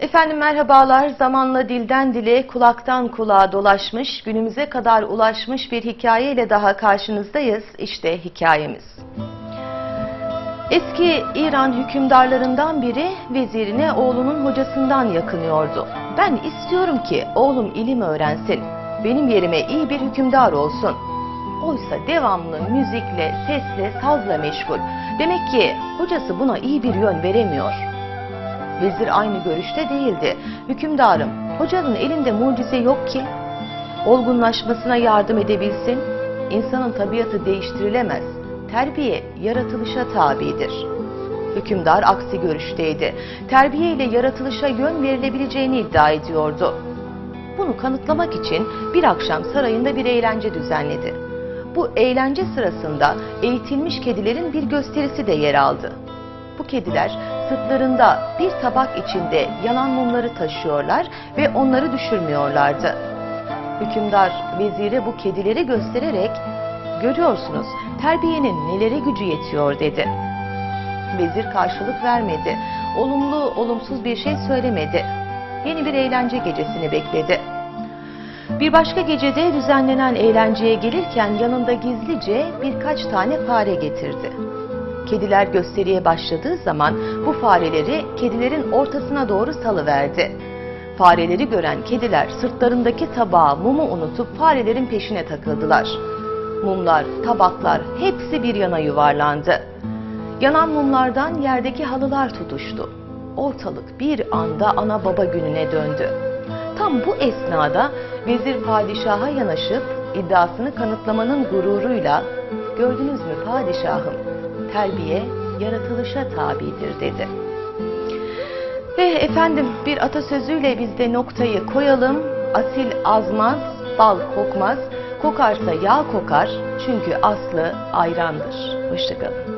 Efendim merhabalar. Zamanla dilden dile, kulaktan kulağa dolaşmış, günümüze kadar ulaşmış bir hikayeyle daha karşınızdayız. İşte hikayemiz. Eski İran hükümdarlarından biri vezirine oğlunun hocasından yakınıyordu. Ben istiyorum ki oğlum ilim öğrensin, benim yerime iyi bir hükümdar olsun. Oysa devamlı müzikle, sesle, sazla meşgul. Demek ki hocası buna iyi bir yön veremiyor. Vezir aynı görüşte değildi. Hükümdarım, hocanın elinde mucize yok ki. Olgunlaşmasına yardım edebilsin. İnsanın tabiatı değiştirilemez. Terbiye yaratılışa tabidir. Hükümdar aksi görüşteydi. Terbiye ile yaratılışa yön verilebileceğini iddia ediyordu. Bunu kanıtlamak için bir akşam sarayında bir eğlence düzenledi. Bu eğlence sırasında eğitilmiş kedilerin bir gösterisi de yer aldı. Bu kediler sırtlarında bir tabak içinde yanan mumları taşıyorlar ve onları düşürmüyorlardı. Hükümdar vezire bu kedileri göstererek görüyorsunuz terbiyenin nelere gücü yetiyor dedi. Vezir karşılık vermedi. Olumlu olumsuz bir şey söylemedi. Yeni bir eğlence gecesini bekledi. Bir başka gecede düzenlenen eğlenceye gelirken yanında gizlice birkaç tane fare getirdi. Kediler gösteriye başladığı zaman bu fareleri kedilerin ortasına doğru salıverdi. Fareleri gören kediler sırtlarındaki tabağı, mumu unutup farelerin peşine takıldılar. Mumlar, tabaklar hepsi bir yana yuvarlandı. Yanan mumlardan yerdeki halılar tutuştu. Ortalık bir anda ana baba gününe döndü. Tam bu esnada vezir padişaha yanaşıp iddiasını kanıtlamanın gururuyla gördünüz mü padişahım terbiye yaratılışa tabidir dedi. Ve efendim bir atasözüyle biz de noktayı koyalım. Asil azmaz, bal kokmaz. Kokarsa yağ kokar çünkü aslı ayrandır. Hoşçakalın.